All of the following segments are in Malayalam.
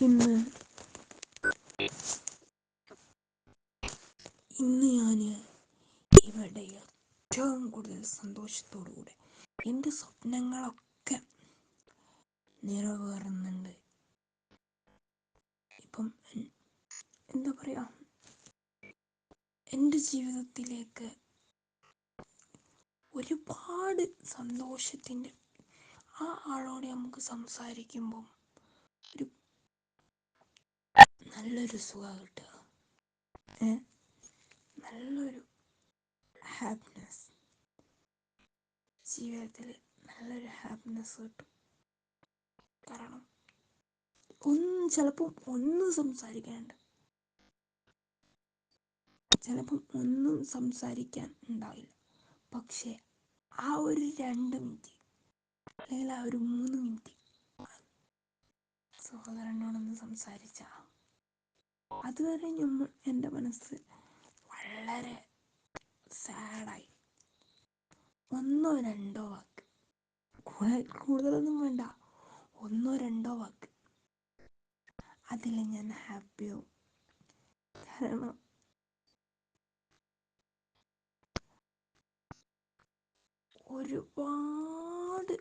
ഇന്ന്. ഇന്ന് ഞാൻ ഇവിടെ ഏറ്റവും കൂടുതൽ സന്തോഷത്തോടുകൂടെ എന്റെ സ്വപ്നങ്ങളൊക്കെ നിറവേറുന്നുണ്ട്. ഇപ്പം എന്താ പറയുക എന്റെ ജീവിതത്തിലേക്ക് ഒരുപാട് സന്തോഷത്തിന്റെ ആ ആളോട് നമുക്ക് സംസാരിക്കുമ്പം ഒരു നല്ലൊരു സുഖം കിട്ടുക. നല്ലൊരു ഹാപ്പിനെസ് ജീവിതത്തിൽ നല്ലൊരു ഹാപ്പിനെസ് കിട്ടും. കാരണം ഒന്നും ചിലപ്പം ഒന്നും സംസാരിക്കാനുണ്ട് ചിലപ്പം ഒന്നും സംസാരിക്കാൻ ഉണ്ടാവില്ല. പക്ഷേ ആ ഒരു രണ്ട് മിനിറ്റ് അല്ലെങ്കിൽ ആ ഒരു മൂന്ന് മിനിറ്റ് സഹോദരനോടൊന്ന് സംസാരിച്ച അതുവരെ ഞമ്മ എന്റെ മനസ്സ് വളരെ സാഡായി. ഒന്നോ രണ്ടോ വാക്ക്. കൂടുതലൊന്നും വേണ്ട. ഒന്നോ രണ്ടോ വാക്ക്. അതിൽ ഞാൻ ഹാപ്പിയാവും കാരണം ഒരുപാട്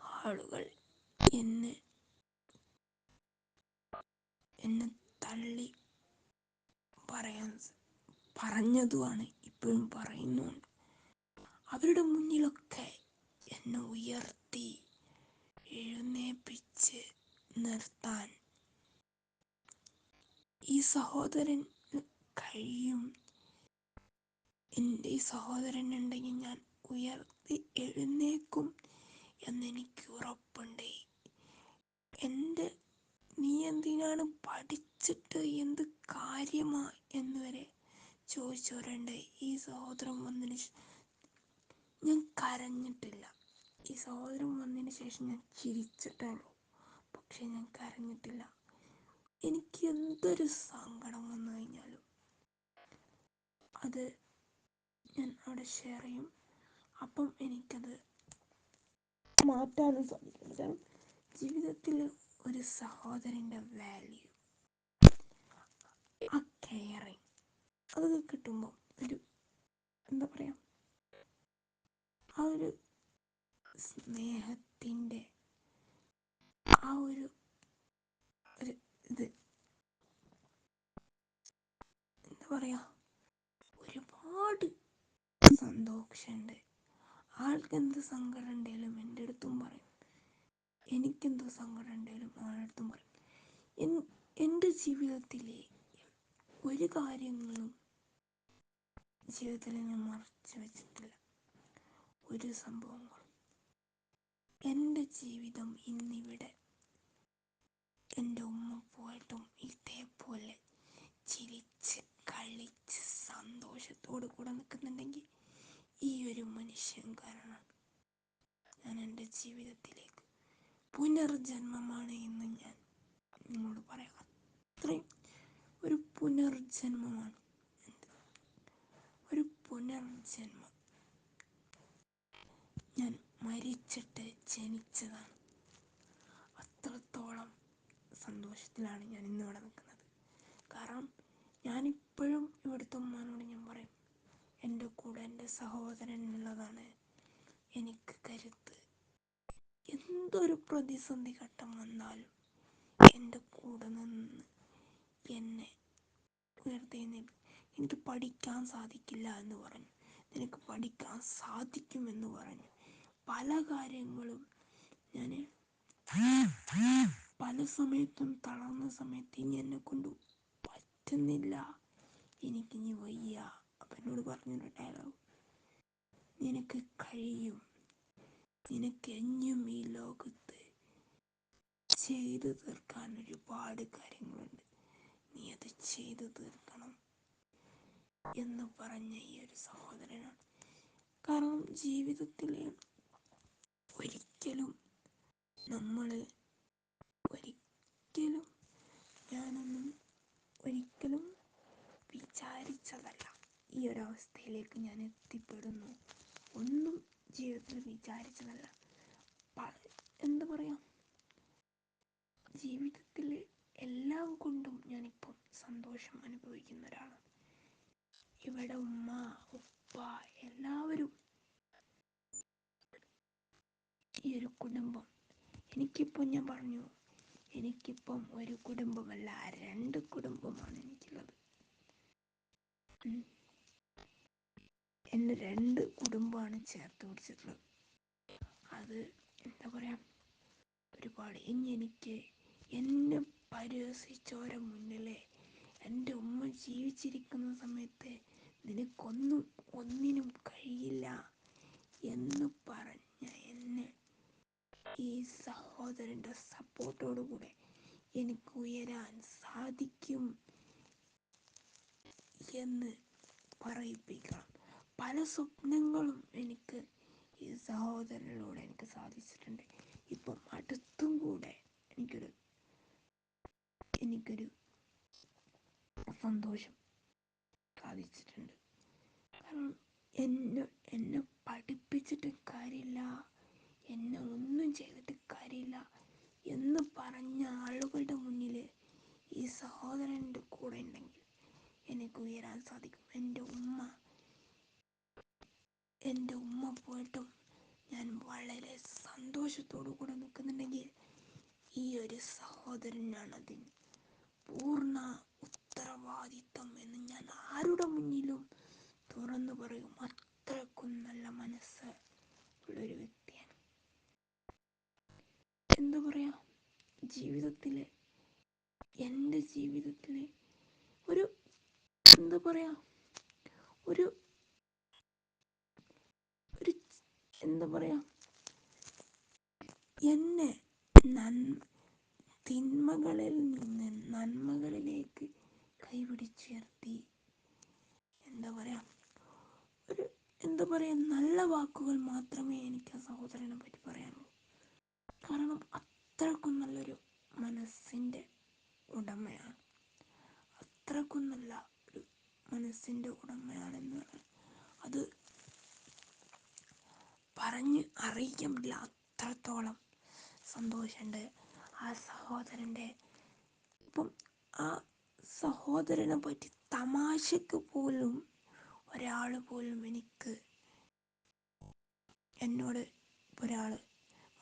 ആളുകൾ എന്നെ എന്നെ തള്ളി പറയാൻ പറഞ്ഞതുമാണ് ഇപ്പോഴും പറയുന്നുണ്ട്. അവരുടെ മുന്നിലൊക്കെ എന്നെ ഉയർത്തി എഴുന്നേപ്പിച്ച് നിർത്താൻ ഈ സഹോദരൻ കഴിയും. എന്റെ ഈ സഹോദരൻ ഉണ്ടെങ്കിൽ ഞാൻ ഉയർത്തി എഴുന്നേക്കും എന്നെനിക്ക് ഉറപ്പുണ്ട് എന്റെ നീ എന്തിനാണ് പഠിച്ചിട്ട് എന്ത് കാര്യമാ എന്ന് വരെ ചോദിച്ചവരുണ്ട് ഈ സഹോദരം വന്നതിന് ഞാൻ കരഞ്ഞിട്ടില്ല. ഈ സഹോദരം വന്നതിന് ശേഷം ഞാൻ ചിരിച്ചിട്ടാണു. പക്ഷെ ഞാൻ കരഞ്ഞിട്ടില്ല. എനിക്ക് എന്തൊരു സങ്കടം വന്നു കഴിഞ്ഞാലും അത് ഞാൻ അവിടെ ഷെയർ ചെയ്യും. അപ്പം എനിക്കത് മാറ്റാനും സാധിക്കും. കാരണം ജീവിതത്തിൽ ഒരു സഹോദരന്റെ വാല്യൂ ആ കെയറിങ് അതൊക്കെ കിട്ടുമ്പോൾ ഒരു എന്താ പറയാ ആ ഒരു സ്നേഹത്തിന്റെ ആ ഒരു ഒരു ഇത് എന്താ പറയുക ഒരുപാട് സന്തോഷമുണ്ട്. ആൾക്ക് എന്ത് സങ്കടം ഉണ്ടെങ്കിലും എന്റെ അടുത്തും പറയും. എനിക്കെന്തോ സങ്കടം ഉണ്ടെങ്കിലും ആളുടെ അടുത്തും പറയും. എൻ- എന്റെ ജീവിതത്തിലെ ഒരു കാര്യങ്ങളും ജീവിതത്തിൽ ഞാൻ മറച്ചു വെച്ചിട്ടില്ല. ഒരു സംഭവങ്ങളും എന്റെ ജീവിതം ഇന്നിവിടെ. എന്റെ ഉമ്മ പോയിട്ടും ഇതേപോലെ ചിരിച്ച് കളിച്ച് സന്തോഷത്തോടു കൂടെ നിൽക്കുന്നുണ്ടെങ്കിൽ ഈ ഒരു മനുഷ്യൻ കാരണം ഞാൻ എന്റെ ജീവിതത്തിലേക്ക് പുനർജന്മമാണ് എന്ന് ഞാൻ നിങ്ങളോട് പറയാം. അത്രയും ഒരു പുനർജന്മമാണ്. പുനർജന്മം ഞാൻ മരിച്ചിട്ട് ജനിച്ചതാണ്. അത്രത്തോളം സന്തോഷത്തിലാണ് ഞാൻ ഇന്നിവിടെ നിൽക്കുന്നത്. കാരണം ഞാനിപ്പോഴും ഇവിടുത്തെ ഉമ്മാനോട് ഞാൻ പറയും എന്റെ കൂടെ എന്റെ സഹോദരൻ ഉള്ളതാണ് എനിക്ക് കരുത്ത്. എന്തൊരു പ്രതിസന്ധി ഘട്ടം വന്നാലും എന്റെ കൂടെ നിന്ന് എന്നെ ഉയർത്തെഴുന്നേൽപ്പിക്കും എനിക്ക് പഠിക്കാൻ സാധിക്കില്ല എന്ന് പറഞ്ഞു. നിനക്ക് പഠിക്കാൻ സാധിക്കുമെന്ന് പറഞ്ഞു. പല കാര്യങ്ങളും ഞാൻ പല സമയത്തും തളർന്ന സമയത്ത് ഇനി എന്നെ കൊണ്ട് പറ്റുന്നില്ല. എനിക്കിനി വയ്യ. അപ്പം എന്നോട് പറഞ്ഞൊരു ഡയലോഗ് നിനക്ക് കഴിയും. നിനക്ക് എഞ്ഞും ഈ ലോകത്ത് ചെയ്തു തീർക്കാൻ ഒരുപാട് കാര്യങ്ങളുണ്ട്. നീ അത് ചെയ്തു തീർക്കണം. എന്ന് പറഞ്ഞ ഈ ഒരു സഹോദരനാണ്. കാരണം ജീവിതത്തിൽ ഒരിക്കലും നമ്മൾ ഒരിക്കലും ഞാനൊന്നും ഒരിക്കലും വിചാരിച്ചതല്ല ഈ ഒരു അവസ്ഥയിലേക്ക് ഞാൻ എത്തിപ്പെടുന്നു. ഒന്നും ജീവിതത്തിൽ വിചാരിച്ചതല്ല. എന്താ പറയാ? ജീവിതത്തിൽ എല്ലാം കൊണ്ടും ഞാനിപ്പം സന്തോഷം അനുഭവിക്കുന്ന ഒരാളാണ് ഇവിടെ ഉമ്മ ഉപ്പ എല്ലാവരും ഈ ഒരു കുടുംബം. എനിക്കിപ്പം ഞാൻ പറഞ്ഞു എനിക്കിപ്പം ഒരു കുടുംബമല്ല രണ്ട് കുടുംബമാണ് എനിക്കുള്ളത്. എന്നെ രണ്ട് കുടുംബമാണ് ചേർത്ത് പിടിച്ചിട്ടുള്ളത്. അത് എന്താ പറയാ ഒരുപാട്. ഇനി എനിക്ക് എന്നെ പരിഹസിച്ചവരെ മുന്നിലെ എന്റെ ഉമ്മ ജീവിച്ചിരിക്കുന്ന സമയത്ത് നിനക്കൊന്നും ഒന്നിനും കഴിയില്ല എന്ന് പറഞ്ഞ എന്നെ ഈ സഹോദരന്റെ സപ്പോർട്ടോടുകൂടെ എനിക്ക് ഉയരാൻ സാധിക്കും എന്ന് പറയിപ്പിക്കണം. പല സ്വപ്നങ്ങളും എനിക്ക് ഈ സഹോദരനിലൂടെ എനിക്ക് സാധിച്ചിട്ടുണ്ട്. ഇപ്പം അടുത്തും കൂടെ എനിക്കൊരു എനിക്കൊരു സന്തോഷം സാധിച്ചിട്ടുണ്ട് കാരണം എന്നെ എന്നെ പഠിപ്പിച്ചിട്ട് കാര്യമില്ല എന്നെ ഒന്നും ചെയ്തിട്ട് കാര്യമില്ല എന്ന് പറഞ്ഞ ആളുകളുടെ മുന്നിൽ ഈ സഹോദരന്റെ കൂടെ ഉണ്ടെങ്കിൽ എനിക്ക് ഉയരാൻ സാധിക്കും എന്റെ ഉമ്മ എന്റെ ഉമ്മ പോയിട്ടും ഞാൻ വളരെ സന്തോഷത്തോടു കൂടെ നിൽക്കുന്നുണ്ടെങ്കിൽ ഈ ഒരു സഹോദരനാണ് അതിന് പൂർണ ഉത്തരവാദിത്വം എന്ന് ഞാൻ ആരുടെ മുന്നിലും തുറന്നു പറയും. അത്രക്കും നല്ല മനസ്സ് ഉള്ളൊരു വ്യക്തിയാണ്. എന്താ പറയാ? ജീവിതത്തിലെ എന്റെ ജീവിതത്തിലെ ഒരു എന്താ പറയാ? ഒരു എന്താ പറയാ? എന്നെ നന്മ തിന്മകളിൽ നിന്ന് നന്മകളിലേക്ക് കൈപിടിച്ചുയർത്തി എന്താ പറയാ? ഒരു എന്താ പറയാ നല്ല വാക്കുകൾ മാത്രമേ എനിക്ക് ആ സഹോദരനെ പറ്റി പറയാനുള്ളൂ. കാരണം അത്രക്കും നല്ലൊരു മനസ്സിന്റെ ഉടമയാണ്. അത്രക്കും നല്ല ഒരു മനസ്സിന്റെ ഉടമയാണെന്ന് അത് പറഞ്ഞ് അറിയിക്കാൻ പറ്റില്ല അത്രത്തോളം സന്തോഷമുണ്ട് ആ സഹോദരന്റെ. ഇപ്പം ആ സഹോദരനെ പറ്റി തമാശക്ക് പോലും ഒരാൾ പോലും എനിക്ക് എന്നോട് ഒരാൾ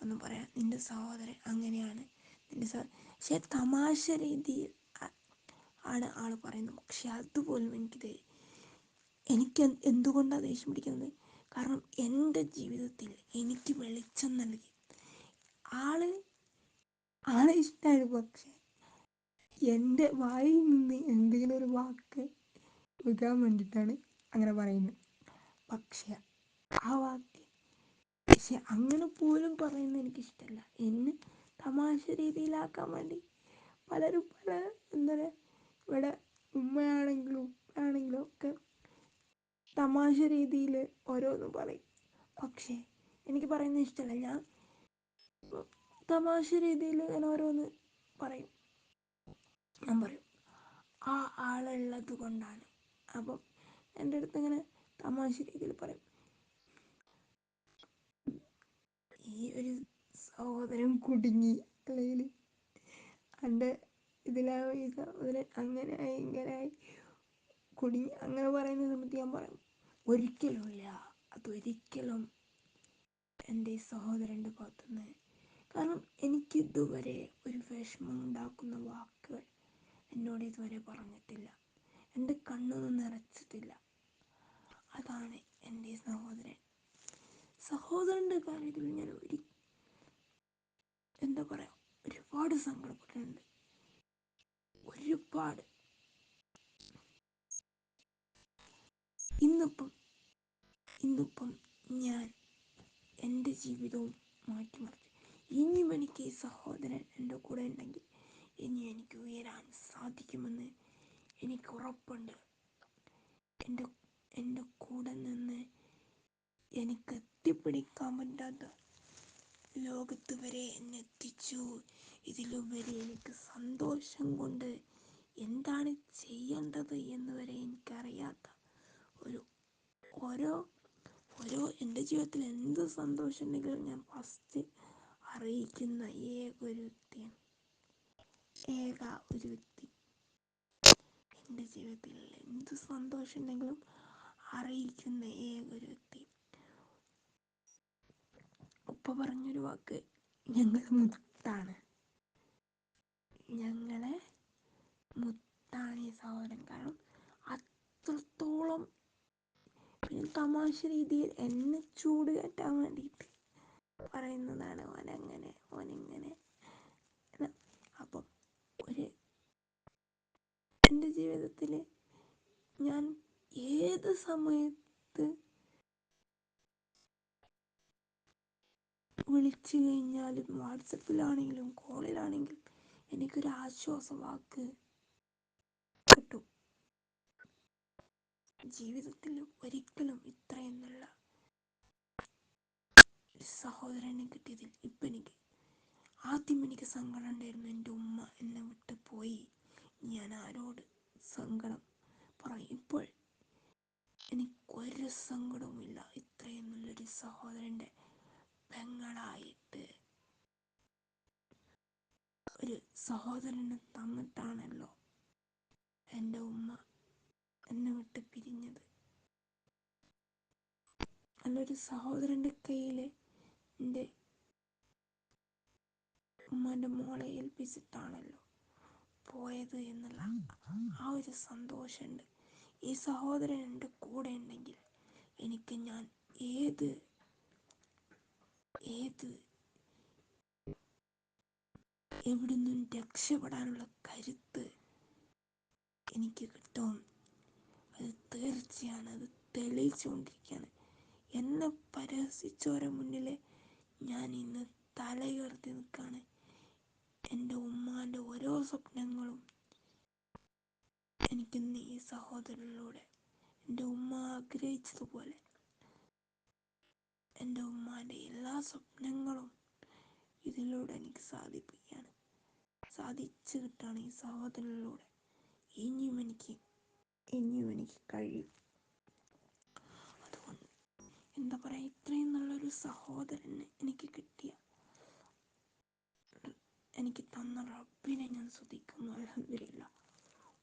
ഒന്ന് പറയാം നിന്റെ സഹോദരൻ അങ്ങനെയാണ്. നിന്റെ സഹ പക്ഷേ തമാശ രീതിയിൽ ആണ് ആൾ പറയുന്നത്. പക്ഷെ അതുപോലും എനിക്കിത് എനിക്ക് എന്തുകൊണ്ടാണ് ദേഷ്യം പിടിക്കുന്നത്? കാരണം എന്റെ ജീവിതത്തിൽ എനിക്ക് വെളിച്ചം നൽകി. ആൾ ആളെ ഇഷ്ടമാണ് പക്ഷെ എന്റെ വായിൽ നിന്ന് എന്തെങ്കിലും ഒരു വാക്ക് വിൽക്കാൻ വേണ്ടിയിട്ടാണ് അങ്ങനെ പറയുന്നത്. പക്ഷെ ആ വാക്ക് പക്ഷെ അങ്ങനെ പോലും പറയുന്നത് എനിക്കിഷ്ടമല്ല എന്നെ തമാശ രീതിയിലാക്കാൻ വേണ്ടി പലരും പല എന്താ പറയുക ഇവിടെ ഉമ്മയാണെങ്കിലും ഉപ്പയാണെങ്കിലും ഒക്കെ തമാശ രീതിയിൽ ഓരോന്നും പറയും. പക്ഷേ എനിക്ക് പറയുന്നത് ഇഷ്ടമല്ല ഞാൻ തമാശ രീതിയിൽ ഞാൻ ഓരോന്ന് പറയും. ഞാൻ പറയും ആ ആളുള്ളത് കൊണ്ടാണ്. അപ്പം എന്റെ അടുത്ത് ഇങ്ങനെ തമാശ രീതിയിൽ പറയും. ഈ ഒരു സഹോദരൻ കുടുങ്ങി. അല്ലെങ്കിൽ എന്റെ ഇതിലാ ഈ സഹോദരൻ അങ്ങനെയായി ഇങ്ങനെയായി കുടുങ്ങി. അങ്ങനെ പറയുന്ന സമയത്ത് ഞാൻ പറയും ഒരിക്കലുമില്ല. അതൊരിക്കലും എന്റെ സഹോദരന്റെ ഭാഗത്തുനിന്ന്. കാരണം എനിക്ക് ഇതുവരെ ഒരു വിഷമം ഉണ്ടാക്കുന്ന വാക്കുകൾ എന്നോട് ഇതുവരെ പറഞ്ഞിട്ടില്ല. എന്റെ കണ്ണൊന്നും നിറച്ചിട്ടില്ല. അതാണ് എന്റെ സഹോദരൻ. സഹോദരന്റെ കാര്യത്തിൽ ഞാൻ ഒരു എന്താ പറയുക ഒരുപാട് സങ്കടപ്പെട്ടിട്ടുണ്ട്. ഒരുപാട്. ഇന്നിപ്പം ഇന്നിപ്പം ഞാൻ എന്റെ ജീവിതവും മാറ്റിമറിച്ചു ഇനിയും എനിക്ക് സഹോദരൻ എന്റെ കൂടെ ഉണ്ടെങ്കിൽ ഇനി എനിക്ക് ഉയരാൻ സാധിക്കുമെന്ന് എനിക്ക് ഉറപ്പുണ്ട്. എന്റെ എന്റെ കൂടെ നിന്ന് എനിക്ക് എത്തിപ്പിടിക്കാൻ പറ്റാത്ത ലോകത്ത് വരെ എന്നെ എത്തിച്ചു. ഇതിലുപരി എനിക്ക് സന്തോഷം കൊണ്ട് എന്താണ് ചെയ്യേണ്ടത് എന്ന് വരെ എനിക്കറിയാത്ത ഒരു ഓരോ ഓരോ എന്റെ ജീവിതത്തിൽ എന്ത് സന്തോഷം ഉണ്ടെങ്കിലും ഞാൻ ഫസ്റ്റ് അറിയിക്കുന്ന ഏക ഒരു വ്യക്തിയാണ് ഏക ഒരു വ്യക്തി. എന്റെ ജീവിതത്തിൽ എന്ത് സന്തോഷം ഉണ്ടെങ്കിലും അറിയിക്കുന്ന ഏക ഒരു വ്യക്തി. ഉപ്പ പറഞ്ഞൊരു വാക്ക് ഞങ്ങൾ മുത്താണ്. ഞങ്ങളെ മുത്താണ് ഈ സഹോദരൻ. കാരണം അത്രത്തോളം തമാശ രീതിയിൽ എന്നെ ചൂട് കെട്ടാൻ വേണ്ടിയിട്ട് പറയുന്നതാണ് ഓനങ്ങനെ ഓനിങ്ങനെ. അപ്പം ഒരു എന്റെ ജീവിതത്തിൽ ഞാൻ ഏത് സമയത്ത് വിളിച്ചു കഴിഞ്ഞാലും വാട്സപ്പിലാണെങ്കിലും കോളിലാണെങ്കിലും എനിക്കൊരു ആശ്വാസം വാക്ക് കിട്ടും ജീവിതത്തിൽ ഒരിക്കലും ഇത്രയെന്നുള്ള ഒരു സഹോദരനെ കിട്ടിയതിൽ ഇപ്പം എനിക്ക് ആദ്യം എനിക്ക് സങ്കടം ഉണ്ടായിരുന്നു എന്റെ ഉമ്മ എന്നെ വിട്ട് പോയി. ഞാൻ ആരോട് സങ്കടം പറയും? ഇപ്പോൾ എനിക്കൊരു സങ്കടവുമില്ല. ഇത്രയും നല്ലൊരു സഹോദരന്റെ പെങ്ങളായിട്ട് ഒരു സഹോദരനെ തന്നിട്ടാണല്ലോ എന്റെ ഉമ്മ എന്നെ വിട്ട് പിരിഞ്ഞത്. നല്ലൊരു സഹോദരന്റെ കയ്യിൽ എന്റെ ഉമ്മാന്റെ മോളെ ഏൽപ്പിച്ചിട്ടാണല്ലോ പോയത് എന്നുള്ള ആ ഒരു സന്തോഷമുണ്ട്. ഈ സഹോദരൻ എന്റെ കൂടെ ഉണ്ടെങ്കിൽ എനിക്ക് ഞാൻ ഏത് ഏത് എവിടെ നിന്നും രക്ഷപ്പെടാനുള്ള കരുത്ത് എനിക്ക് കിട്ടും. അത് തീർച്ചയാണ്. അത് തെളിയിച്ചുകൊണ്ടിരിക്കുകയാണ്. എന്നെ പരിഹസിച്ചവരെ മുന്നിൽ ഞാൻ ഇന്ന് തലയുയർത്തി നിൽക്കുകയാണ്. എന്റെ ഉമ്മാന്റെ ഓരോ സ്വപ്നങ്ങളും എനിക്കിന്ന് ഈ സഹോദരനിലൂടെ. എന്റെ ഉമ്മ ആഗ്രഹിച്ചതുപോലെ എന്റെ ഉമ്മാന്റെ എല്ലാ സ്വപ്നങ്ങളും ഇതിലൂടെ എനിക്ക് സാധിപ്പിക്കുകയാണ്. സാധിച്ചു കിട്ടുകയാണ് ഈ സഹോദരനിലൂടെ. ഇനിയും എനിക്ക് ഇനിയും എനിക്ക് കഴിയും. അതുകൊണ്ട് എന്താ പറയുക ഇത്രയും നല്ലൊരു സഹോദരനെ എനിക്ക് കിട്ടിയ എനിക്ക് തന്ന റബ്ബിനെ ഞാൻ സ്തുതിക്കുന്നു. അലഹമില്ല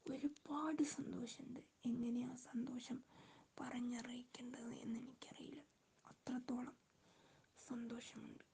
ഒരുപാട് സന്തോഷമുണ്ട്. എങ്ങനെയാ സന്തോഷം പറഞ്ഞറിയിക്കേണ്ടത് എന്ന് എനിക്കറിയില്ല. അത്രത്തോളം സന്തോഷമുണ്ട്.